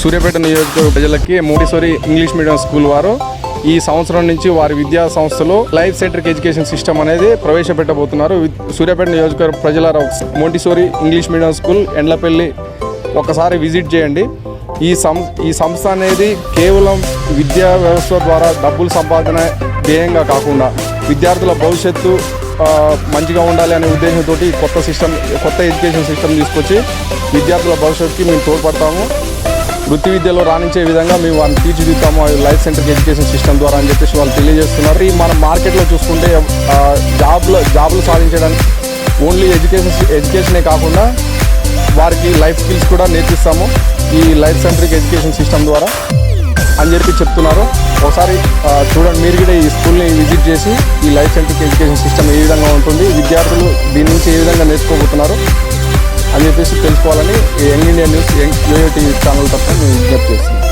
సూర్యాపేట నియోజకవర్గ ప్రజలకి మోడీశ్వరి English medium school వారు ఈ సంవత్సరం నుంచి వారి విద్యా సంస్థలో లైఫ్ సెంట్రిక్ ఎడ్యుకేషన్ సిస్టమ్ అనేది ప్రవేశపెట్టబోతున్నారు. సూర్యాపేట నియోజకవర్గ ప్రజల Montessori English medium school Endlapalli ఒకసారి విజిట్ చేయండి. ఈ సం ఈ సంస్థ అనేది కేవలం విద్యా వ్యవస్థ ద్వారా డబ్బులు సంపాదన ధ్యేయంగా కాకుండా విద్యార్థుల భవిష్యత్తు మంచిగా ఉండాలి అనే ఉద్దేశంతో కొత్త సిస్టమ్ కొత్త ఎడ్యుకేషన్ సిస్టమ్ తీసుకొచ్చి విద్యార్థుల భవిష్యత్తుకి మేము తోడ్పడతాము. వృత్తి విద్యలో రాణించే విధంగా మేము వారిని తీర్చిదిద్దాము. లైఫ్ సెంటర్ ఎడ్యుకేషన్ సిస్టమ్ ద్వారా అని చెప్పేసి వాళ్ళు తెలియజేస్తున్నారు. ఈ మన మార్కెట్లో చూసుకుంటే జాబ్లో జాబ్లు సాధించడానికి ఓన్లీ ఎడ్యుకేషన్ ఎడ్యుకేషనే కాకుండా వారికి లైఫ్ స్కిల్స్ కూడా నేర్పిస్తాము ఈ లైఫ్ సెంట్రిక్ ఎడ్యుకేషన్ సిస్టమ్ ద్వారా అని చెప్పి చెప్తున్నారు. ఒకసారి చూడండి మీరు కూడా ఈ స్కూల్ని విజిట్ చేసి ఈ లైఫ్ సెంట్రిక్ ఎడ్యుకేషన్ సిస్టమ్ ఏ విధంగా ఉంటుంది విద్యార్థులు దీని నుంచి ఏ విధంగా నేర్చుకోబోతున్నారు అని చెప్పేసి తెలుసుకోవాలని young India news young yoyo TV channel తప్ప మేము విజ్ఞప్తి చేస్తున్నాం.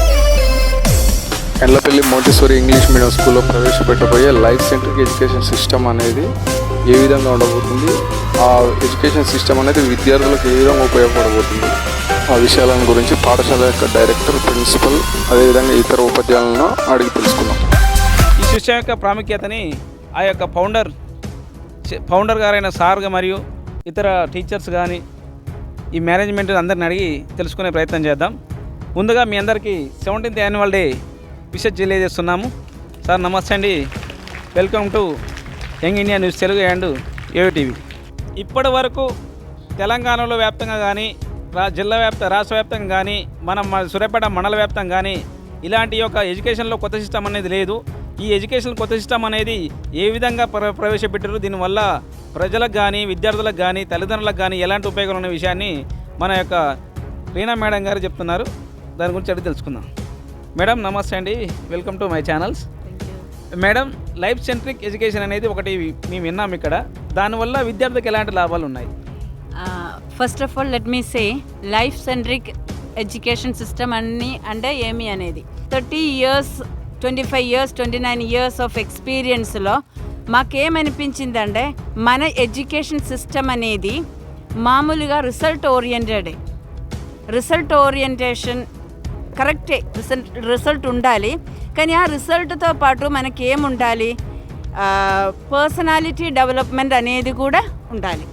ఎండ్లపల్లి మోంటిసోరి ఇంగ్లీష్ మీడియం స్కూల్లో ప్రవేశపెట్టబోయే లైఫ్ సెంట్రిక్ ఎడ్యుకేషన్ సిస్టమ్ అనేది ఏ విధంగా ఉండబోతుంది? ఆ ఎడ్యుకేషన్ సిస్టమ్ అనేది విద్యార్థులకు ఏ విధంగా ఉపయోగపడబోతుంది? ఆ విషయాలను గురించి పాఠశాల యొక్క డైరెక్టర్ ప్రిన్సిపల్ అదేవిధంగా ఇతర ఉపాధ్యాయులను అడిగి తెలుసుకుందాం. ఈ సిస్టమ్ యొక్క ప్రాముఖ్యతని ఆ యొక్క ఫౌండర్ ఫౌండర్ గారైన సార్ మరియు ఇతర టీచర్స్ కానీ ఈ మేనేజ్మెంట్ అందరిని అడిగి తెలుసుకునే ప్రయత్నం చేద్దాం. ముందుగా మీ అందరికీ సెవెంటీన్త్ యాన్యువల్ డే విషెస్ తెలియజేస్తున్నాము. సార్ నమస్తే అండి. Welcome to young India news Telugu and AV TV ఇప్పటి వరకు తెలంగాణలో వ్యాప్తంగా కానీ రా జిల్లా వ్యాప్త రాష్ట్ర వ్యాప్తంగా కానీ మన మ- సూర్యాపేట మండల వ్యాప్తంగా కానీ ఇలాంటి యొక్క ఎడ్యుకేషన్లో కొత్త సిస్టమ్ అనేది లేదు. ఈ ఎడ్యుకేషన్ కొత్త సిస్టమ్ అనేది ఏ విధంగా ప్ర ప్రవేశపెట్టారు దీనివల్ల ప్రజలకు కానీ విద్యార్థులకు కానీ తల్లిదండ్రులకు కానీ ఎలాంటి ఉపయోగాలు ఉన్న విషయాన్ని మన యొక్క రీనా మేడం గారు చెప్తున్నారు. దాని గురించి అడిగి తెలుసుకుందాం. మేడం నమస్తే అండి. Welcome to my channels madam life centric education అనేది ఒకటి మేము విన్నాం ఇక్కడ. దానివల్ల విద్యార్థులకు ఎలాంటి లాభాలు ఉన్నాయి? First of all let me say life centric education system అన్ని అంటే ఏమి అనేది? Thirty years twenty five years twenty nine years of ఎక్స్పీరియన్స్లో మాకేమనిపించిందంటే మన ఎడ్యుకేషన్ సిస్టమ్ అనేది మామూలుగా రిజల్ట్ ఓరియంటెడ్. రిజల్ట్ ఓరియంటేషన్ కరెక్టే రిజల్ట్ రిజల్ట్ ఉండాలి. కానీ ఆ రిజల్ట్తో పాటు మనకి ఏం ఉండాలి పర్సనాలిటీ డెవలప్మెంట్ అనేది కూడా ఉండాలి.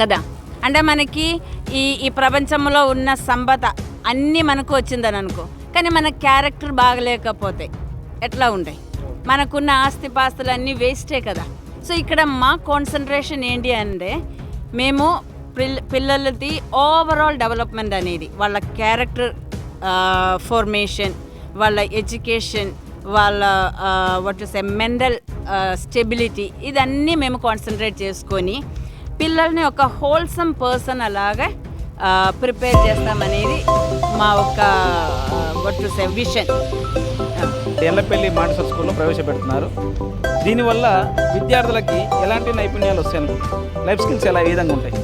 కదా? అంటే మనకి ఈ ఈ ప్రపంచంలో ఉన్న సంపద అన్నీ మనకు వచ్చిందని అనుకో కానీ మన క్యారెక్టర్ బాగలేకపోతే ఎట్లా ఉంటాయి మనకున్న ఆస్తిపాస్తులన్నీ వేస్టే కదా. సో ఇక్కడ మా కాన్సన్ట్రేషన్ ఏంటి అంటే మేము పిల్లలది ఓవరాల్ డెవలప్మెంట్ అనేది వాళ్ళ క్యారెక్టర్ ఫార్మేషన్ వాళ్ళ ఎడ్యుకేషన్ వాళ్ళ వాట్ సే మెంటల్ స్టెబిలిటీ ఇదన్నీ మేము కాన్సన్ట్రేట్ చేసుకొని పిల్లల్ని ఒక హోల్సమ్ పర్సన్ అలాగా ప్రిపేర్ చేస్తామనేది మా ఒక what say vision Ellapalli Montessori స్కూల్లో ప్రవేశపెడుతున్నారు. దీనివల్ల విద్యార్థులకి ఎలాంటి నైపుణ్యాలు వస్తాయి లైఫ్ స్కిల్స్ ఎలా ఏ విధంగా ఉంటాయి?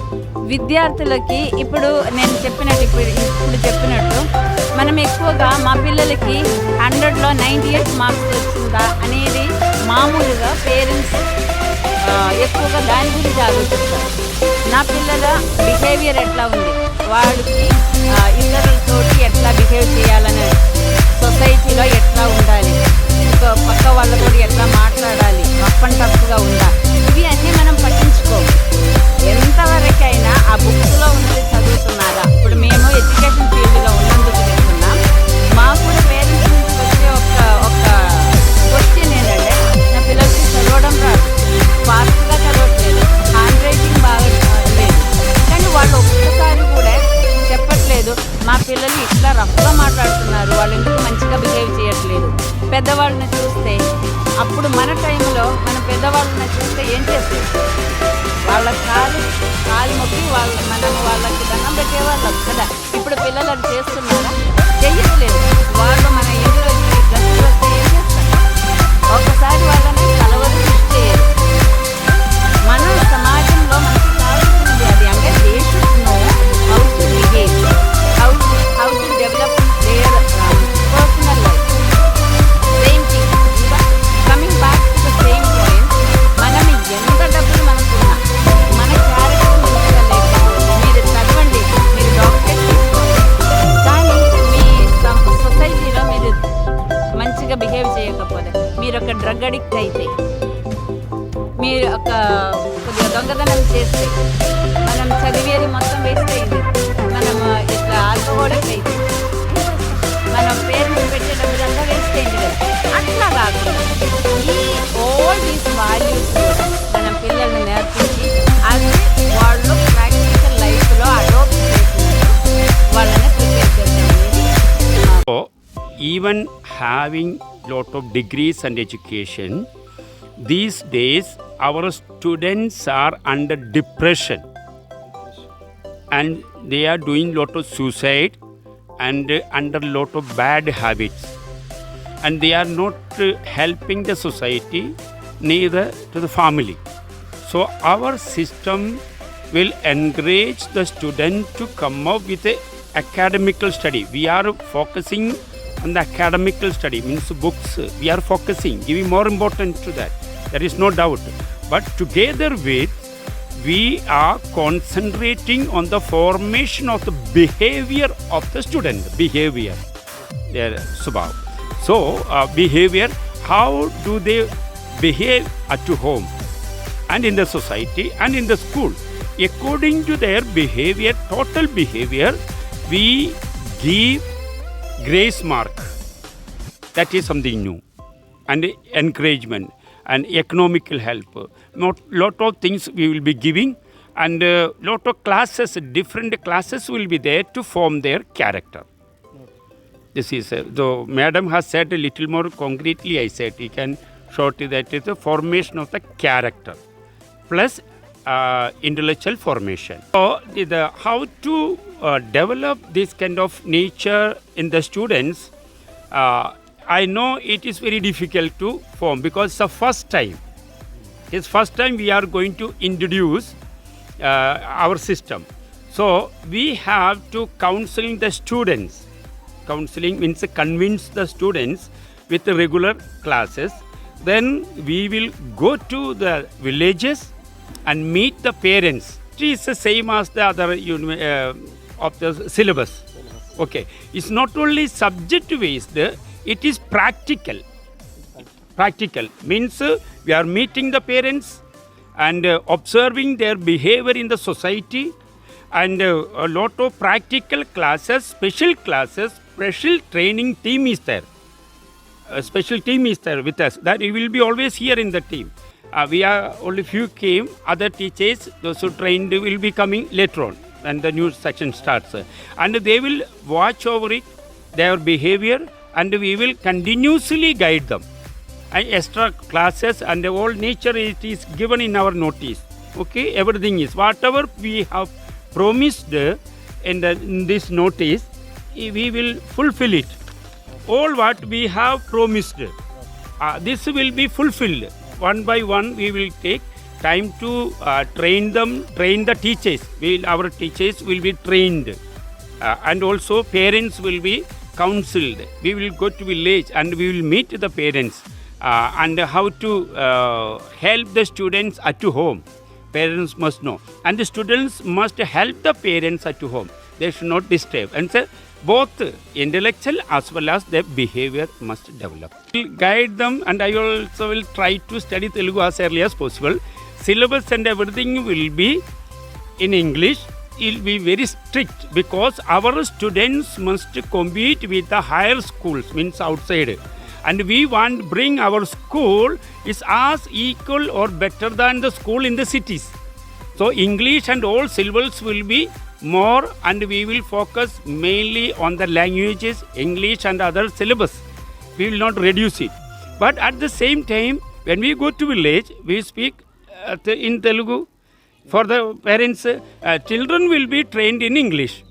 విద్యార్థులకి ఇప్పుడు నేను చెప్పినట్టు ఇప్పుడు ఇప్పుడు చెప్పినట్టు మనం ఎక్కువగా మా పిల్లలకి హండ్రెడ్లో నైంటీ ఎయిట్ మార్క్స్ వచ్చిందా అనేది మామూలుగా పేరెంట్స్ ఎక్కువగా దాని గురించి ఆలోచిస్తారు. నా పిల్లల బిహేవియర్ ఎట్లా ఉంది? వాళ్ళకి ఇతరులతోటి ఎట్లా బిహేవ్ చేయాలని సొసైటీలో ఎట్లా ఉండాలి? పక్క వాళ్ళతో ఎట్లా మాట్లాడాలి? రఫ్ అండ్ పెద్దవాళ్ళని చూస్తే అప్పుడు మన టైంలో మన పెద్దవాళ్ళని చూస్తే ఏం చేస్తారు వాళ్ళ కాలు కాలు మొక్కి వాళ్ళ మనం వాళ్ళకి దండం పెట్టేవాళ్ళం కదా? ఇప్పుడు పిల్లలు అది చేస్తున్నారా? చెయ్యట్లేదు వాళ్ళు మన ఇంటిలో డ్రెస్ వస్తే ఏం చేస్తారు ఒకసారి వాళ్ళని having a lot of degrees and education these days our students are under depression. And they are doing lot of suicide and under lot of bad habits. And they are not helping the society neither to the family. So our system will encourage the student to come up with a academical study. We are focusing on the academical study means books. We are focusing giving more importance to that. There is no doubt. But together with we are concentrating on the formation of the behavior of the student. Behavior. Their so uh, behavior how do they behave at home and in the society and in the school? According to their behavior total behavior we give grace mark. That is something new. And encouragement and economical help. Not lot of things we will be giving and uh, lot of classes different classes will be there to form their character. This is uh, madam has said a little more concretely i said you can short that is the formation of the character plus uh, intellectual formation. So the how to uh, develop this kind of nature in the students uh, i know it is very difficult to form because it's the first time. It's first time we are going to introduce uh, our system. So we have to counseling the students. Counseling means convince the students with the regular classes. Then we will go to the villages and meet the parents. It is the same as the other uh, of the syllabus. Okay. It's not only subject based it is practical. Practical. Means uh, we are meeting the parents and uh, observing their behavior in the society and uh, a lot of practical classes special classes special training team is there. A special team is there with us. That we will be always here in the team. Uh, we are only few came other teachers those who trained will be coming later on when the new section starts. And they will watch over it their behavior and we will continuously guide them. And extra classes and all nature it is given in our notice. Okay everything is whatever we have promised in, the, in this notice we will fulfill it. All what we have promised uh, this will be fulfilled. One by one we will take time to uh, train them train the teachers. Will our teachers will be trained. Uh, and also parents will be counseled. We will go to village and we will meet the parents uh, and how to uh, help the students at home. Parents must know. And the students must help the parents at home. They should not disturb. And so both intellectual as well as their behavior must develop. We'll guide them and i also will try to study telugu as early as possible syllabus and everything will be in english it will be very strict because our students must compete with the higher schools means outside and we want bring our school is as equal or better than the school in the cities so English and all syllables will be more and we will focus mainly on the languages, English and other syllabus. We will not reduce it. But at the same time, when we go to village, we speak in Telugu. For the parents, uh, children will be trained in English.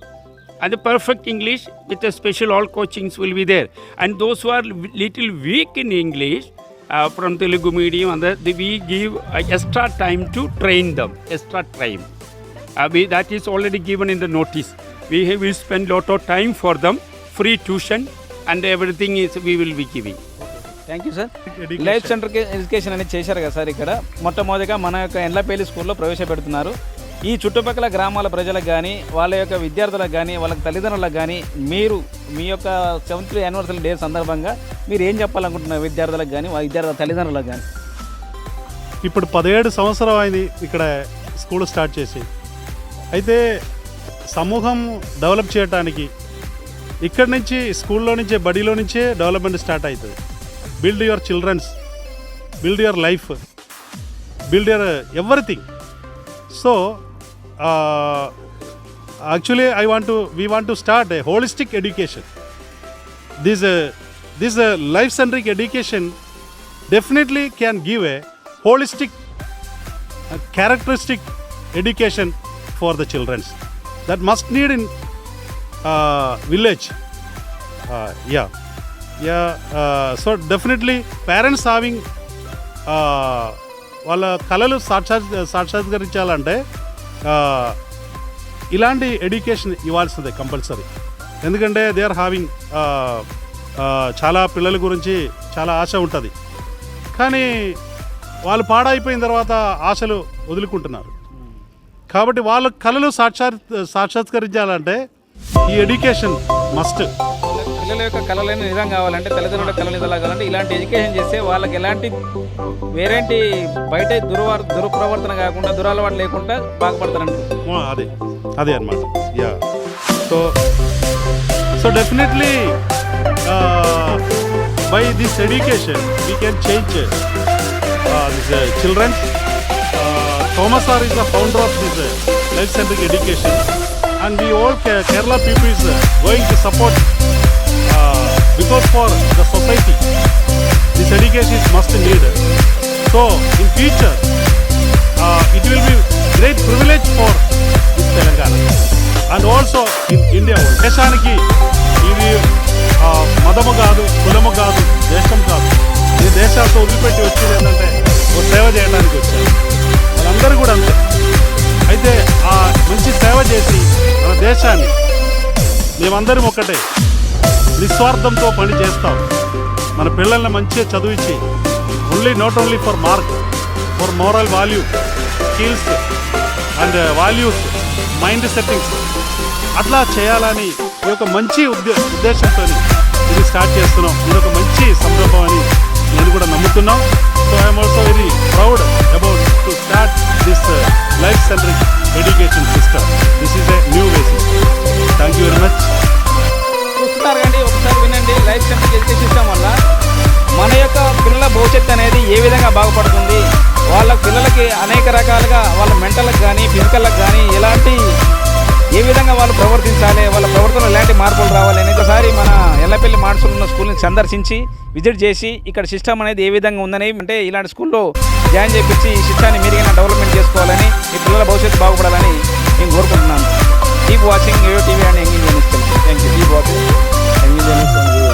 And the perfect English with the special all coachings will be there. And those who are little weak in English, uh, from Telugu medium, and that we give uh, extra time to train them, extra time. Uh, we, that is already given in the notice. We will spend lot of time for them, free tuition, and everything is we will be giving. Thank you sir life centre education అనేది చేశారు కదా sir ఇక్కడ. మొట్టమొదటిగా మన యొక్క ఎండ్లపల్లి స్కూల్లో ప్రవేశపెడుతున్నారు. ఈ చుట్టుపక్కల గ్రామాల ప్రజలకు కానీ వాళ్ళ యొక్క విద్యార్థులకు కానీ వాళ్ళ తల్లిదండ్రులకు కానీ మీరు మీ యొక్క సెవెంత్ యానివర్సరీ డే సందర్భంగా మీరు ఏం చెప్పాలనుకుంటున్నారు విద్యార్థులకు కానీ వాళ్ళ విద్యార్థుల తల్లిదండ్రులకు కానీ ఇప్పుడు పదిహేడు సంవత్సరం అయింది ఇక్కడ స్కూల్ స్టార్ట్ చేసి. అయితే సమూహం డెవలప్ చేయడానికి ఇక్కడి నుంచి స్కూల్లో నుంచే బడిలో నుంచే డెవలప్మెంట్ స్టార్ట్ అవుతుంది. build your children's. Build your life. Build your uh, everything. So uh, actually i want to we want to start a holistic education. This uh, this uh, life centric education definitely can give a holistic uh, characteristic education for the children that must need in village. Yeah. Yeah so definitely parents having వాళ్ళ కళలు సాక్షాత్ సాక్షాత్కరించాలంటే uh, ఇలాంటి education ఇవ్వాల్సిందే compulsory. ఎందుకంటే they are having చాలా పిల్లల గురించి చాలా ఆశ ఉంటుంది. కానీ వాళ్ళు పాడైపోయిన తర్వాత ఆశలు వదులుకుంటున్నారు. కాబట్టి వాళ్ళ కళలు సాక్షాత్ సాక్షాత్కరించాలంటే ఈ ఎడ్యుకేషన్ మస్ట్ పిల్లల యొక్క కళలను నిజం కావాలంటే తల్లిదండ్రుల కళలు నిజం కావాలంటే ఇలాంటి ఎడ్యుకేషన్ చేస్తే వాళ్ళకి ఎలాంటి వేరేంటి బయట దుర్వార్ దుర్ప్రవర్తన కాకుండా దురలవాటు లేకుండా బాగుపడతారండి. అదే. అదే అనమాట yeah. So so definitely by this education we can change this children Thomas R is the founder of this life centric education and we all Kerala people is going to support because for the society. This education is must needed so in future uh, it will be great privilege for this Telangana. And also in India. దేశానికి ఇది మతము కాదు కులము కాదు దేశం కాదు. ఈ దేశాలతో వదిలిపెట్టి వచ్చేది ఏంటంటే ఒక సేవ చేయడానికి వచ్చారు. వాళ్ళందరూ కూడా అంతే. అయితే ఆ మంచి సేవ చేసి మన దేశాన్ని మేమందరం ఒక్కటే. నిస్వార్థంతో పని చేస్తాం. మన పిల్లల్ని మంచిగా చదివించి only not only for mark for moral value skills and values mind settings అట్లా చేయాలని ఈ యొక్క మంచి ఉద్దే ఉద్దేశంతో ఇది స్టార్ట్ చేస్తున్నాం. ఇది ఒక మంచి సందర్భం అని నేను కూడా నమ్ముతున్నాం. So I'm also very proud about to start this life centric education system this is a new basis thank you very much చూస్తున్నారు కానీ ఒకసారి వినండి. లైఫ్ సెంటర్ ఎడ్యుకేషన్ సిస్టమ్ వల్ల. మన యొక్క పిల్లల భవిష్యత్తు అనేది ఏ విధంగా బాగుపడుతుంది? వాళ్ళ పిల్లలకి అనేక రకాలుగా వాళ్ళ మెంటల్కి కానీ ఫిజికల్కి కానీ ఎలాంటి ఏ విధంగా వాళ్ళు ప్రవర్తించాలి వాళ్ళ ప్రవర్తనలో ఎలాంటి మార్పులు రావాలి అనేది ఒకసారి మన ఎల్లపల్లి మాడ్సులు ఉన్న స్కూల్ని సందర్శించి విజిట్ చేసి ఇక్కడ సిస్టమ్ అనేది ఏ విధంగా ఉందని అంటే ఇలాంటి స్కూల్లో జాయిన్ చేయించి ఈ సిస్టాన్ని మెరుగైన డెవలప్మెంట్ చేసుకోవాలని ఈ పిల్లల భవిష్యత్తు బాగుపడాలని నేను కోరుకుంటున్నాను. కీప్ వాచింగ్ ఏయో TV and engage thank you keep watching. bendiciones.